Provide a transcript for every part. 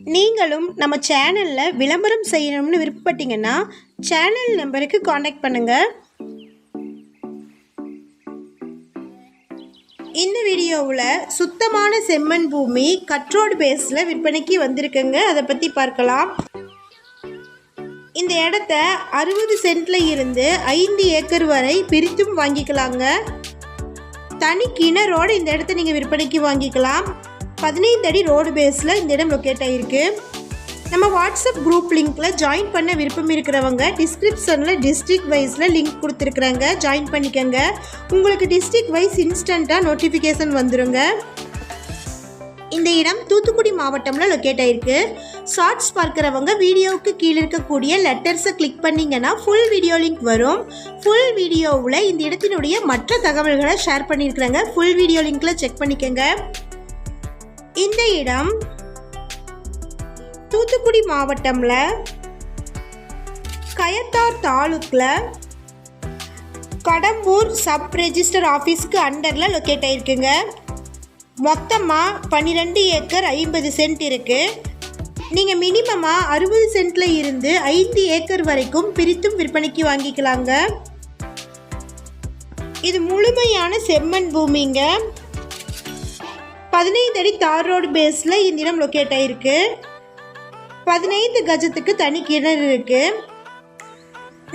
நீங்களும் நம்ம சேனலில் விளம்பரம் செய்யணும்னு விருப்பப்பட்டீங்கன்னா சேனல் நம்பருக்கு காண்டாக்ட் பண்ணுங்கள் இந்த வீடியோவில் சுத்தமான செம்மண் பூமி கட்ரோடு பேஸில் விற்பனைக்கு வந்திருக்குங்க. அதை பற்றி பார்க்கலாம். இந்த இடத்த அறுபது சென்ட்ல இருந்து ஐந்து ஏக்கர் வரை பிரித்தும் வாங்கிக்கலாங்க. தனி கிணறோடு இந்த இடத்த நீங்கள் விற்பனைக்கு வாங்கிக்கலாம். பதினைந்து அடி ரோடு பேஸில் இந்த இடம் லொக்கேட் ஆகிருக்கு நம்ம வாட்ஸ்அப் குரூப் லிங்க்கில் ஜாயின் பண்ண விருப்பம் இருக்கிறவங்க டிஸ்கிரிப்ஷனில் டிஸ்ட்ரிக் வைஸில் லிங்க் கொடுத்துருக்குறாங்க. ஜாயின் பண்ணிக்கோங்க. உங்களுக்கு டிஸ்ட்ரிக் வைஸ் இன்ஸ்டண்ட்டாக நோட்டிஃபிகேஷன் வந்துருங்க. இந்த இடம் தூத்துக்குடி மாவட்டம்ல லொக்கேட் ஆயிருக்கு. ஷார்ட்ஸ் பார்க்குறவங்க வீடியோவுக்கு கீழே இருக்கக்கூடிய லெட்டர்ஸை கிளிக் பண்ணீங்கன்னா ஃபுல் வீடியோ லிங்க் வரும். ஃபுல் வீடியோவில் இந்த இடத்தினுடைய மற்ற தகவல்களை ஷேர் பண்ணியிருக்கிறாங்க. ஃபுல் வீடியோ லிங்க்ல செக் பண்ணிக்கோங்க. இந்த இடம் தூத்துக்குடி மாவட்டம்ல கயத்தார் தாலுக்கில் கடம்பூர் சப் ரெஜிஸ்டர் ஆஃபீஸ்க்கு அண்டரில் லொக்கேட் ஆயிருக்குங்க. மொத்தமாக பன்னிரெண்டு ஏக்கர் ஐம்பது சென்ட் இருக்குது நீங்கள் மினிமமாக அறுபது சென்ட்டில் இருந்து ஐந்து ஏக்கர் வரைக்கும் பிரித்தும் விற்பனைக்கு வாங்கிக்கலாங்க. இது முழுமையான செம்மண் பூமிங்க. பதினைந்து அடி தார் ரோடு பேஸில் இந்த இடம் லொக்கேட் ஆகிருக்கு பதினைந்து கஜத்துக்கு தனி கிணறு இருக்குது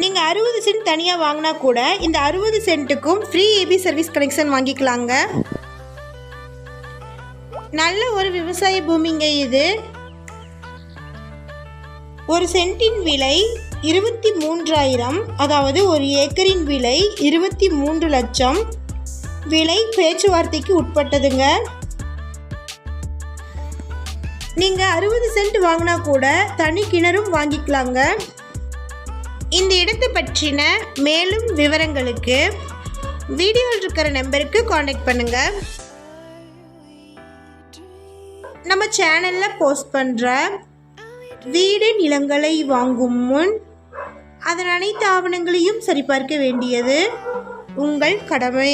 நீங்கள் அறுபது சென்ட் தனியாக வாங்கினா கூட இந்த அறுபது சென்ட்டுக்கும் ஃப்ரீ ஏபி சர்வீஸ் கனெக்ஷன் வாங்கிக்கலாங்க. நல்ல ஒரு விவசாய பூமிங்க இது. ஒரு சென்ட்டின் விலை இருபத்தி மூன்றாயிரம். அதாவது ஒரு ஏக்கரின் விலை இருபத்தி மூன்று லட்சம். விலை பேச்சுவார்த்தைக்கு உட்பட்டதுங்க. நீங்கள் அறுபது சென்ட் வாங்கினா கூட தனி கிணறும் வாங்கிக்கலாங்க. இந்த இடத்தை பற்றின மேலும் விவரங்களுக்கு வீடியோவில் இருக்கிற நம்பருக்கு காண்டாக்ட் பண்ணுங்கள் நம்ம சேனலில் போஸ்ட் பண்ணுற வீடு நிலங்களை வாங்கும் முன் அதன் அனைத்து ஆவணங்களையும் சரிபார்க்க வேண்டியது உங்கள் கடமை.